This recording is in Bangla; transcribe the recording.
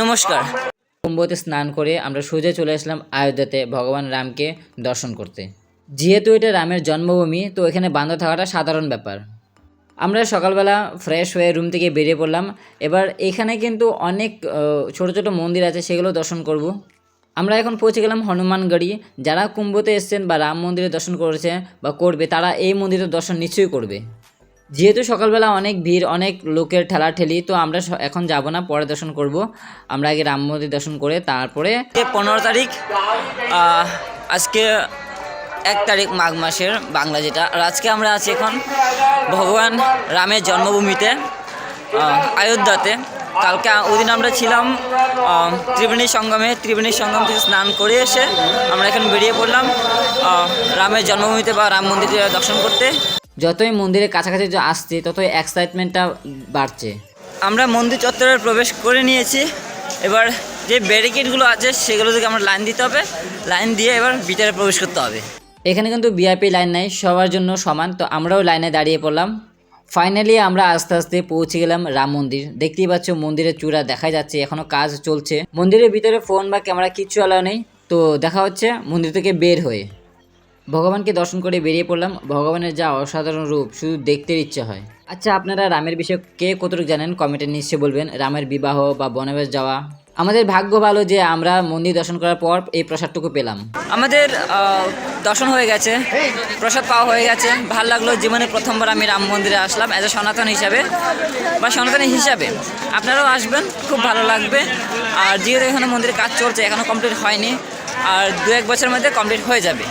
নমস্কার। কুম্ভতে স্নান করে আমরা সোজা চলে আসলাম আয়োধ্যাতে ভগবান রামকে দর্শন করতে। যেহেতু এটা রামের জন্মভূমি, তো এখানে বান্ধব থাকাটা সাধারণ ব্যাপার। আমরা সকালবেলা ফ্রেশ হয়ে রুম থেকে বেরিয়ে পড়লাম। এবার এখানে কিন্তু অনেক ছোট ছোট মন্দির আছে, সেগুলো দর্শন করব। আমরা এখন পৌঁছে গেলাম হনুমানগড়ি। যারা কুম্ভতে এসছেন বা রাম মন্দিরে দর্শন করেছে বা করবে, তারা এই মন্দিরের দর্শন নিশ্চয়ই করবে। যেহেতু সকালবেলা অনেক ভিড়, অনেক লোকের ঠেলাঠেলি, তো আমরা এখন যাব না, পরে দর্শন করব। আমরা আগে রাম মন্দির দর্শন করে তারপরে পনেরো তারিখ আজকে এক তারিখ মাঘ মাসের বাংলা যেটা। আর আজকে আমরা আছি এখন ভগবান রামের জন্মভূমিতে অযোধ্যাতে। কালকে ওদিন আমরা ছিলাম ত্রিবেণী সঙ্গমে। ত্রিবেণী সঙ্গম থেকে স্নান করে এসে আমরা এখন বেরিয়ে পড়লাম রামের জন্মভূমিতে বা রাম মন্দিরে দর্শন করতে। যতই মন্দিরের কাছাকাছি যে আসছে ততই এক্সাইটমেন্টটা বাড়ছে। আমরা মন্দির চত্বরে প্রবেশ করে নিয়েছি। এবার যে ব্যারিকেডগুলো আছে সেগুলো থেকে আমরা লাইন দিতে হবে। লাইন দিয়ে এবার ভিতরে প্রবেশ করতে হবে। এখানে কিন্তু ভিআইপি লাইন নাই সবার জন্য সমান। তো আমরাও লাইনে দাঁড়িয়ে পড়লাম। ফাইনালি আমরা আস্তে আস্তে পৌঁছে গেলাম রাম মন্দির। দেখতেই পাচ্ছ মন্দিরের চূড়া দেখা যাচ্ছে এখনও কাজ চলছে। মন্দিরের ভিতরে ফোন বা ক্যামেরা কিচ্ছু অ্যালাউ নেই। তো দেখা হচ্ছে মন্দির থেকে বের হয়ে। ভগবানকে দর্শন করে বেরিয়ে পড়লাম। ভগবানের যা অসাধারণ রূপ, শুধু দেখতে ইচ্ছে হয়। আচ্ছা আপনারা রামের বিষয়ে কে কতটুকু জানেন? কমেন্টে নিশ্চয়ই বলবেন। রামের বিবাহ বা বনবাস যাওয়া। আমাদের ভাগ্য ভালো যে আমরা মন্দির দর্শন করার পর এই প্রসাদটুকু পেলাম। আমাদের দর্শন হয়ে গেছে। প্রসাদ পাওয়া হয়ে গেছে। ভালো লাগল জীবনে প্রথমবার আমি রাম মন্দিরে আসলাম অ্যাজ এ সনাতন হিসাবে বা সনাতনী হিসাবে। আপনারাও আসবেন, খুব ভালো লাগবে। আর যেহেতু এখানে মন্দিরে কাজ চলছে এখনও কমপ্লিট হয়নি। আর দু এক বছরের মধ্যে কমপ্লিট হয়ে যাবে।